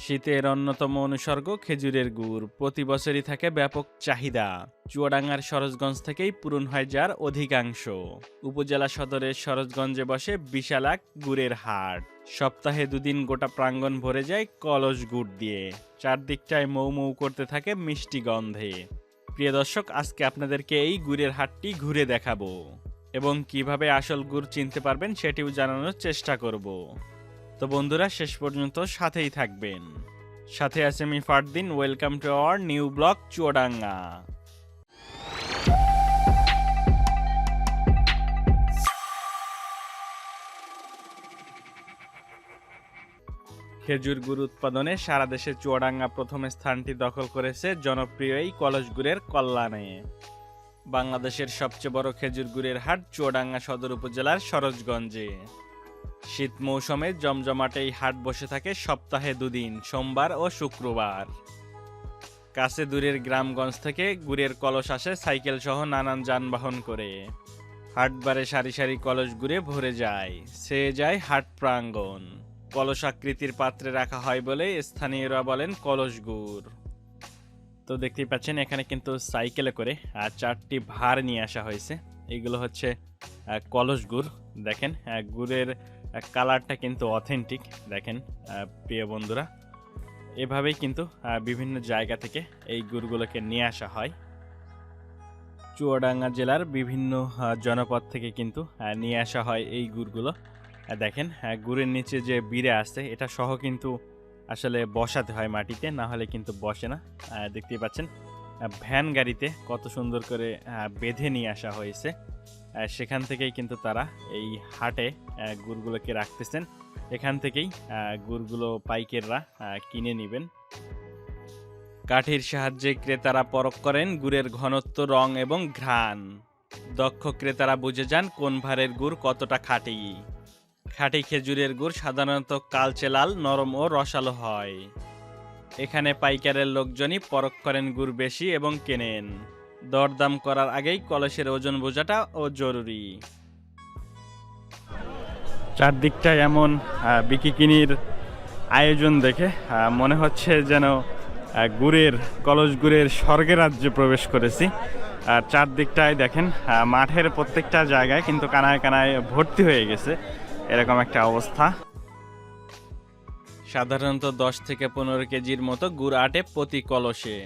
শীতের অন্যতম অনুসর্গ খেজুরের গুড়। প্রতি বছরই থাকে ব্যাপক চাহিদা। চুয়াডাঙ্গার সরোজগঞ্জ থেকেই পূরণ হয় যার অধিকাংশ। উপজেলা সদরের সরোজগঞ্জে বসে বিশাল এক গুড়ের হাট। সপ্তাহে দুদিন গোটা প্রাঙ্গণ ভরে যায় কলস গুড় দিয়ে। চারদিকটায় মৌ মৌ করতে থাকে মিষ্টি গন্ধে। প্রিয় দর্শক, আজকে আপনাদেরকে এই গুড়ের হাটটি ঘুরে দেখাবো। এবং কীভাবে আসল গুড় চিনতে পারবেন সেটিও জানানোর চেষ্টা করব। তো বন্ধুরা, শেষ পর্যন্ত সাথেই থাকবেন। সাথে আছে আমি Fardin welcome to our new blog Chuadanga. খেজুর গুড় উৎপাদনে সারা দেশে চুয়াডাঙ্গা প্রথম স্থানটি দখল করেছে জনপ্রিয় এই কলস গুড়ের কল্যাণে। বাংলাদেশের সবচেয়ে বড় খেজুর গুড়ের হাট চুয়াডাঙ্গা সদর উপজেলার সরোজগঞ্জে। শীত মৌসুমে জমজমাটে এই হাট বসে থাকে সপ্তাহে দুদিন, সোমবার ও শুক্রবার। কাছে দূরের গ্রামগঞ্জ থেকে গুড়ের কলস আসে সাইকেল সহ নানান যানবাহন করে। হাটবারে সারি সারি কলস ঘুরে ভরে যায় সে যায় হাট প্রাঙ্গণ। কলস আকৃতির পাত্রে রাখা হয় বলে স্থানীয়রা বলেন কলস গুড়। তো দেখতেই পাচ্ছেন, এখানে কিন্তু সাইকেলে করে আর চারটি ভার নিয়ে আসা হয়েছে। এগুলো হচ্ছে কলস গুড়। দেখেন গুড়ের কালারটা কিন্তু অথেন্টিক দেখেন প্রিয় বন্ধুরা। এভাবেই কিন্তু বিভিন্ন জায়গা থেকে এই গুড়গুলোকে নিয়ে আসা হয়। চুয়াডাঙ্গা জেলার বিভিন্ন জনপদ থেকে কিন্তু নিয়ে আসা হয় এই গুড়গুলো। দেখেন গুড়ের নিচে যে বিড়ে আছে, এটা সহ কিন্তু আসলে বসাতে হয় মাটিতে, না হলে কিন্তু বসে না। দেখতেই পাচ্ছেন ভ্যান গাড়িতে কত সুন্দর করে বেঁধে নিয়ে আসা হয়েছে। সেখান থেকেই কিন্তু তারা এই হাটে গুড়গুলোকে রাখতেছেন। এখান থেকেই গুড়গুলো পাইকেররা কিনে নেবেন। কাঠির সাহায্যে ক্রেতারা পরখ করেন গুড়ের ঘনত্ব, রং এবং ঘ্রাণ। দক্ষ ক্রেতারা বুঝে যান কোন ভারের গুড় কতটা খাঁটি। খাঁটি খেজুরের গুড় সাধারণত কালচে লাল, নরম ও রসালো হয়। এখানে পাইকারের লোকজনই পরখ করেন গুড় বেশি এবং কেনেন। দরদাম করার আগেই কলসের ওজন বোঝাটা ও জরুরি। চারদিকটা এমন বিকিকিনির আয়োজন দেখে মনে হচ্ছে যেন গুড়ের, কলস গুড়ের স্বর্গের রাজ্যে প্রবেশ করেছি। আর চারদিকটায় দেখেন মাঠের প্রত্যেকটা জায়গায় কিন্তু কানায় কানায় ভর্তি হয়ে গেছে। এরকম একটা অবস্থা। সাধারণত দশ থেকে পনেরো কেজির মতো গুড় আটে প্রতি কলসে।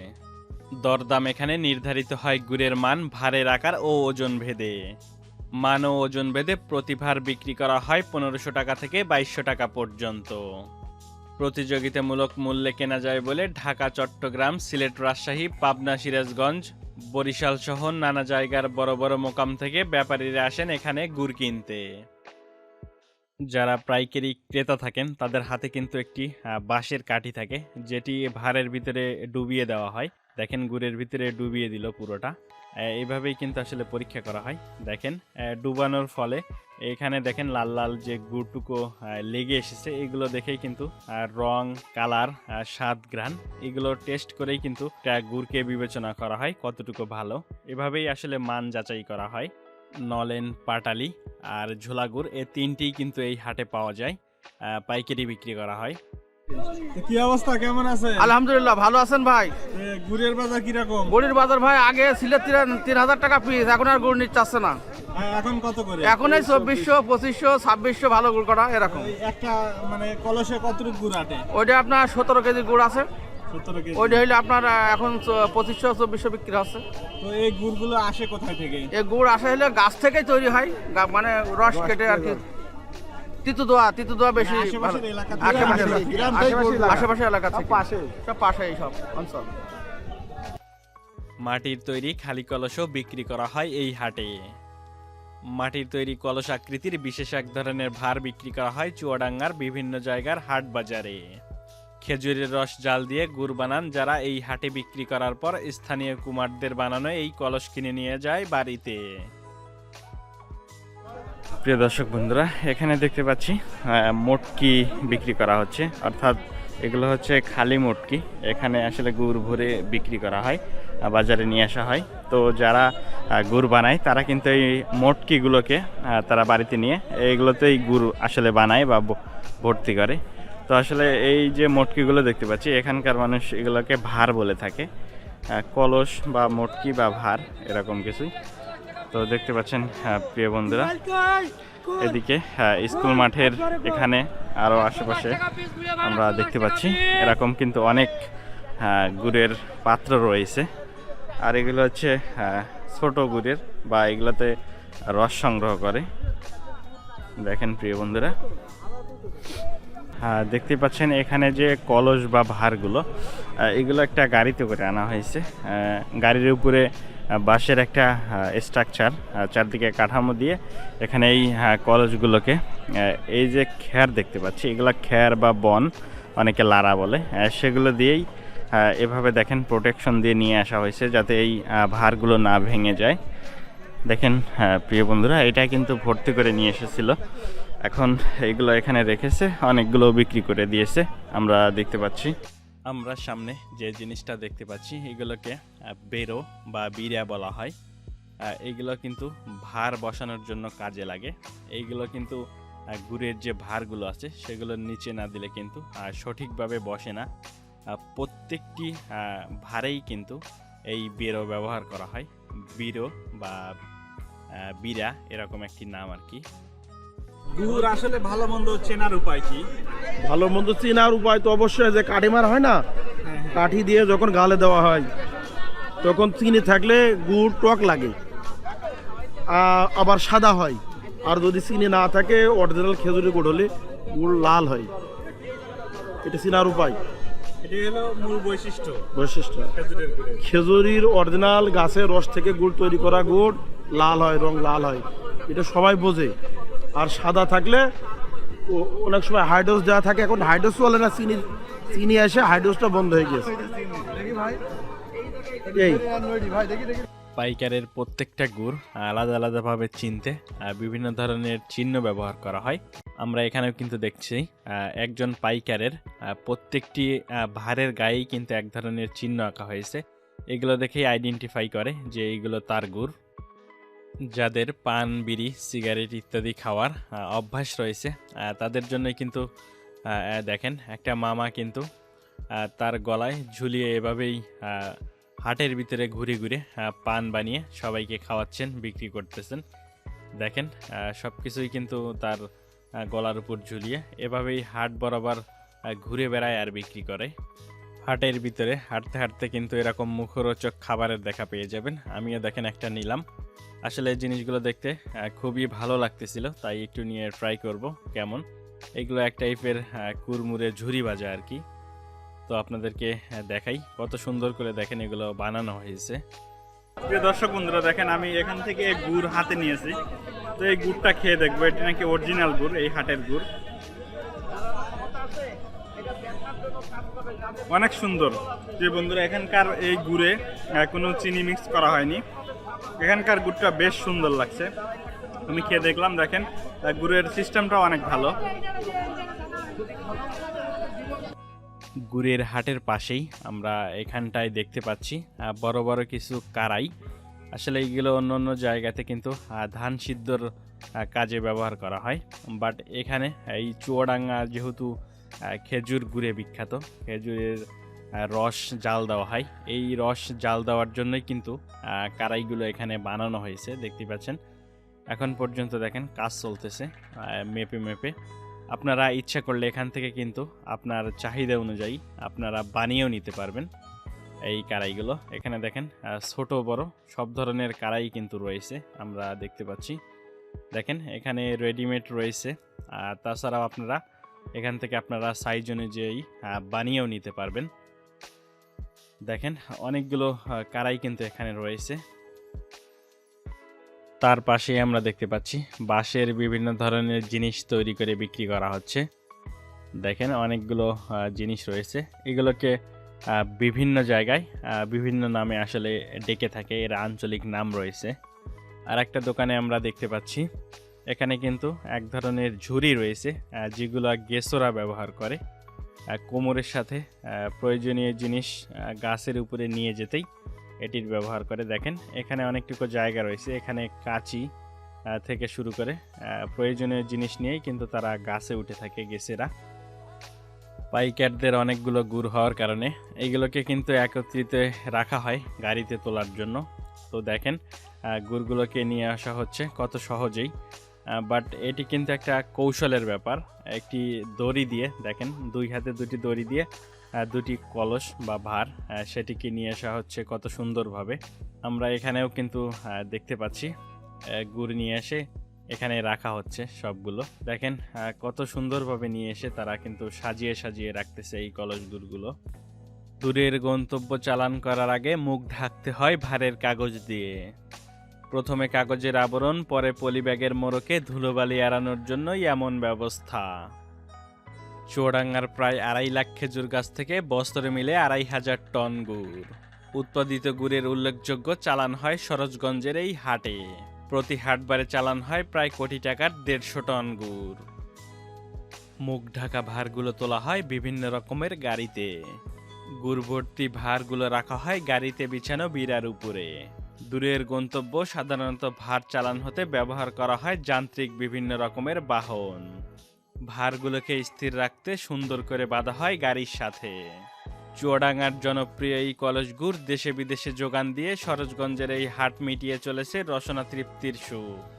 দরদাম এখানে নির্ধারিত হয় গুড়ের মান, ভারের আকার ও ওজন ভেদে। মান ও ওজন ভেদে প্রতি ভার বিক্রি করা হয় পনেরোশো টাকা থেকে বাইশশো টাকা পর্যন্ত। প্রতিযোগিতামূলক মূল্যে কেনা যায় বলে ঢাকা, চট্টগ্রাম, সিলেট, রাজশাহী, পাবনা, সিরাজগঞ্জ, বরিশাল সহ নানা জায়গার বড় বড় মোকাম থেকে ব্যাপারীরা আসেন এখানে গুড় কিনতে। যারা পাইকারি ক্রেতা থাকেন, তাদের হাতে কিন্তু একটি বাঁশের কাঠি থাকে, যেটি ভারের ভিতরে ডুবিয়ে দেওয়া হয়। দেখেন গুড়ের ভিতরে ডুবিয়ে দিল পুরোটা। এইভাবেই কিন্তু আসলে পরীক্ষা করা হয়। দেখেন ডুবানোর ফলে এখানে দেখেন লাল লাল যে গুড়টুকু লেগে এসেছে, এগুলো দেখেই কিন্তু রং, কালার স্বাদ, ঘ্রাণ, এগুলো টেস্ট করেই কিন্তু গুড়কে বিবেচনা করা হয়, কতটুকু ভালো। এভাবেই আসলে মান যাচাই করা হয়। নলেন, পাটালি আর ঝোলাগুড়, এ তিনটেই কিন্তু এই হাটে পাওয়া যায় পাইকারি বিক্রি করা হয়। কি অবস্থা? কেমন আছে আলহামদুলিল্লাহ ভালো আছেন ভাই। গুড়ের বাজার কীরকম? গড়ির বাজার ভাই আগে ছিল তিন হাজার টাকা পিস এখন আর গুড় নিচ্ছে আসছে না। এখন কত করে? এখন এই চব্বিশশো পঁচিশশো ছাব্বিশশো ভালো গুড় করা এরকম। একটা মানে কলসে কতটুকু গুড় আটে? ওইটা আপনার সতেরো কেজি গুড় আছে। ওইটা হইলে আপনার এখন পঁচিশশো চব্বিশশো বিক্রি হচ্ছে। তো এই গুড়গুলো আসে কোথায় থেকে? এই গুড় আসা হলে গাছ থেকেই তৈরি হয় মানে রস কেটে আর কি। তিতু দোয়া তিতু দোয়া বেশি ভালো। আশেপাশের এলাকা। থেকে। পাশে। সব পাশে সব অঞ্চল। মাটির তৈরি খালি কলসও বিক্রি করা হয় এই হাটে। মাটির তৈরি কলস আকৃতির বিশেষ এক ধরনের ভার বিক্রি করা হয় চুয়াডাঙ্গার বিভিন্ন জায়গার হাট বাজারে। খেজুরের রস জাল দিয়ে গুড় বানান যারা এই হাটে বিক্রি করার পর স্থানীয় কুমারদের বানানো এই কলস কিনে নিয়ে যায় বাড়িতে। প্রিয় দর্শক বন্ধুরা, এখানে দেখতে পাচ্ছি মটকি বিক্রি করা হচ্ছে। অর্থাৎ এগুলো হচ্ছে খালি মটকি। এখানে আসলে গুড় ভরে বিক্রি করা হয় বাজারে নিয়ে আসা হয়। তো যারা গুড় বানায়, তারা কিন্তু এই মটকিগুলোকে তারা বাড়িতে নিয়ে এইগুলোতেই গুড় আসলে বানায় বা ভর্তি করে। তো আসলে এই যে মটকিগুলো দেখতে পাচ্ছি, এখানকার মানুষ এগুলোকে ভার বলে থাকে। কলস বা মটকি বা ভার, এরকম কিছুই। তো দেখতে পাচ্ছেন আহ, প্রিয় বন্ধুরা এদিকে আহ, স্কুল মাঠের এখানে আরও আশেপাশে আমরা দেখতে পাচ্ছি এরকম কিন্তু অনেক আহ, গুড়ের পাত্র রয়েছে। আর এগুলো হচ্ছে ছোট গুড়ের বা এগুলোতে রস সংগ্রহ করে। দেখেন প্রিয় বন্ধুরা। হ্যাঁ দেখতে পাচ্ছেন এখানে যে কলস বা ভারগুলো এগুলো একটা গাড়িতে করে আনা হয়েছে। গাড়ির উপরে বাঁশের একটা স্ট্রাকচার চারদিকে কাঠামো দিয়ে এখানে এই আহ, কলসগুলোকে এই যে খ্যার দেখতে পাচ্ছি এগুলো খ্যার বা বন অনেকে লারা বলে সেগুলো দিয়েই এভাবে দেখেন প্রোটেকশন দিয়ে নিয়ে আসা হয়েছে যাতে এই ভারগুলো না ভেঙে যায়। দেখেন প্রিয় বন্ধুরা এটা কিন্তু ভর্তি করে নিয়ে এসেছিল। এখন এইগুলো এখানে রেখেছে অনেকগুলো বিক্রি করে দিয়েছে আমরা দেখতে পাচ্ছি। আমরা সামনে যে জিনিসটা দেখতে পাচ্ছি এগুলোকে বেরো বা বিড়া বলা হয়। আহ, এইগুলো কিন্তু ভার বসানোর জন্য কাজে লাগে। এইগুলো কিন্তু গুড়ের যে ভারগুলো আছে সেগুলোর নিচে না দিলে কিন্তু সঠিকভাবে বসে না। প্রত্যেকটি ভারেই কিন্তু এই বেরো ব্যবহার করা হয়। বিরো বা বিরা এরকম একটি নাম আর কি। গুড় আসলে ভালো মন্দ চেনার উপায় কি? ভালো মন্দ চেনার উপায় তো অবশ্যই যে কাঠি মার হয় না? কাঠি দিয়ে যখন গালে দেওয়া হয় তখন চিনি থাকলে গুড় টক লাগে আবার সাদা হয়। আর যদি চিনি না থাকে অরিজিনাল খেজুরি গুড় হলে গুড় লাল হয়। এটা চিনার উপায়। এটি হলো মূল বৈশিষ্ট্য বৈশিষ্ট্য। খেজুরির অরিজিনাল গাছের রস থেকে গুড় তৈরি করা গুড় লাল হয় রং লাল হয়। এটা সবাই বোঝে। আর সাদা থাকলে অনেক সময় হাইড্রোস দেওয়া থাকে। এখন হাইড্রোস চলে না চিনি চিনি এসে হাইড্রোসটা বন্ধ হয়ে গেছে পাইকারের প্রত্যেকটা গুড় আলাদা আলাদাভাবে চিনতে বিভিন্ন ধরনের চিহ্ন ব্যবহার করা হয়। আমরা এখানেও কিন্তু দেখছি একজন পাইকারের প্রত্যেকটি ভারের গায়েই কিন্তু এক ধরনের চিহ্ন আঁকা হয়েছে। এগুলো দেখেই আইডেন্টিফাই করে যে এইগুলো তার গুড়। যাদের পান, বিড়ি, সিগারেট ইত্যাদি খাওয়ার অভ্যাস রয়েছে তাদের জন্যই কিন্তু দেখেন, একটা মামা কিন্তু তার গলায় ঝুলিয়ে এভাবেই হাটের ভিতরে ঘুরে ঘুরে পান বানিয়ে সবাইকে খাওয়াচ্ছেন, বিক্রি করতেছেন। দেখেন সব কিছুই কিন্তু তার গলার উপর ঝুলিয়ে এভাবেই হাট বরাবর ঘুরে বেড়ায় আর বিক্রি করে। হাটের ভিতরে হাঁটতে হাঁটতে কিন্তু এরকম মুখরোচক খাবারের দেখা পেয়ে যাবেন। আমিও দেখেন একটা নিলাম। আসলে জিনিসগুলো দেখতে খুবই ভালো লাগতেছিল, তাই একটু নিয়ে ট্রাই করব কেমন। এগুলো এক টাইপের কুরমুরে ঝুরি ভাজা আর কি। তো আপনাদেরকে দেখাই, কত সুন্দর করে দেখেন এগুলো বানানো হয়েছে। প্রিয় দর্শক বন্ধুরা, দেখেন আমি এখান থেকে গুড় হাতে নিয়েছি। তো এই গুড়টা খেয়ে দেখব, এটা নাকি অরিজিনাল গুড়, এই হাটের গুড়। অনেক সুন্দর। প্রিয় বন্ধুরা, এখানকার এই গুড়ে কোনো চিনি মিক্স করা হয়নি। এখানকার গুড়টা বেশ সুন্দর লাগছে। আমি খেয়ে দেখলাম, দেখেন গুড়ের সিস্টেমটাও অনেক ভালো। গুড়ের হাটের পাশেই আমরা এখানটায় দেখতে পাচ্ছি বড় বড় কিছু কারাই। আসলে এইগুলো অন্য অন্য জায়গাতে কিন্তু ধান সিদ্ধর কাজে ব্যবহার করা হয়। বাট এখানে এই চুয়াডাঙ্গা যেহেতু খেজুর গুড়ে বিখ্যাত। খেজুরের রস জাল দেওয়া হয়। এই রস জাল দেওয়ার জন্যই কিন্তু কারাইগুলো এখানে বানানো হয়েছে, দেখতে পাচ্ছেন। এখন পর্যন্ত দেখেন, কাজ চলতেছে মেপে মেপে। আপনারা ইচ্ছা করলে এখান থেকে কিন্তু আপনার চাহিদা অনুযায়ী আপনারা বানিয়েও নিতে পারবেন এই কারাইগুলো। এখানে দেখেন ছোট, বড় সব ধরনের কারাই কিন্তু রয়েছে, আমরা দেখতে পাচ্ছি। দেখেন, এখানে রেডিমেড রয়েছে, আর তাছাড়াও আপনারা এখান থেকে আপনারা সাইজ অনুযায়ী বানিয়েও নিতে পারবেন। দেখেন, অনেকগুলো কারাই কিন্তু এখানে রয়েছে। তার পাশে আমরা দেখতে পাচ্ছি, বাঁশের বিভিন্ন ধরনের জিনিস তৈরি করে বিক্রি করা হচ্ছে। দেখেন, অনেকগুলো জিনিস রয়েছে। এগুলোকে বিভিন্ন জায়গায় বিভিন্ন নামে আসলে ডেকে থাকে। এর আঞ্চলিক নাম রয়েছে। আর একটা দোকানে আমরা দেখতে পাচ্ছি এখানে কিন্তু এক ধরনের ঝুড়ি রয়েছে যেগুলো গেসোরা ব্যবহার করে। কোমরের সাথে প্রয়োজনীয় জিনিস গাছের উপরে নিয়ে যেতেই এটির ব্যবহার করে। দেখেন, এখানে অনেকটুকু জায়গা রয়েছে। এখানে কাঁচি থেকে শুরু করে প্রয়োজনীয় জিনিস নিয়েই কিন্তু তারা গাছে উঠে থাকে গেছেরা পাইকারদের অনেকগুলো গুড় হওয়ার কারণে এইগুলোকে কিন্তু একত্রিত রাখা হয় গাড়িতে তোলার জন্য। তো দেখেন গুড়গুলোকে নিয়ে আসা হচ্ছে কত সহজেই। বাট এটি কিন্তু একটা কৌশলের ব্যাপার। একটি দড়ি দিয়ে, দেখেন, দুই হাতে দুটি দড়ি দিয়ে দুটি কলস বা ভার সেটিকে নিয়ে আসা হচ্ছে কত সুন্দরভাবে। আমরা এখানেও কিন্তু দেখতে পাচ্ছি গুড় নিয়ে এসে এখানে রাখা হচ্ছে সবগুলো। দেখেন কত সুন্দরভাবে নিয়ে এসে তারা কিন্তু সাজিয়ে সাজিয়ে রাখতেছে এই কলস গুড়গুলো। দূরের গন্তব্য চালান করার আগে মুখ ঢাকতে হয় ভারের কাগজ দিয়ে। প্রথমে কাগজের আবরণ, পরে পলিব্যাগের মোড়কে ধুলোবালি এড়ানোর জন্যই এমন ব্যবস্থা। চুয়াডাঙ্গার প্রায় আড়াই লাখ খেজুর গাছ থেকে বস্তরে মিলে আড়াই হাজার টন গুড়। উৎপাদিত গুড়ের উল্লেখযোগ্য চালান হয় সরোজগঞ্জের এই হাটে। প্রতি হাটবারে চালান হয় প্রায় কোটি টাকার দেড়শো টন গুড়। মুখ ঢাকা ভারগুলো তোলা হয় বিভিন্ন রকমের গাড়িতে। গুড় ভর্তি ভারগুলো রাখা হয় গাড়িতে বিছানো বিড়ার উপরে। দূরের গন্তব্য সাধারণত ভার চালান হতে ব্যবহার করা হয় যান্ত্রিক বিভিন্ন রকমের বাহন। ভারগুলোকে স্থির রাখতে সুন্দর করে বাঁধা হয় গাড়ির সাথে। চুয়াডাঙ্গার জনপ্রিয় এই কলসগুর দেশে বিদেশে যোগান দিয়ে সরোজগঞ্জের এই হাট মিটিয়ে চলেছে রসনা তৃপ্তির সুখ।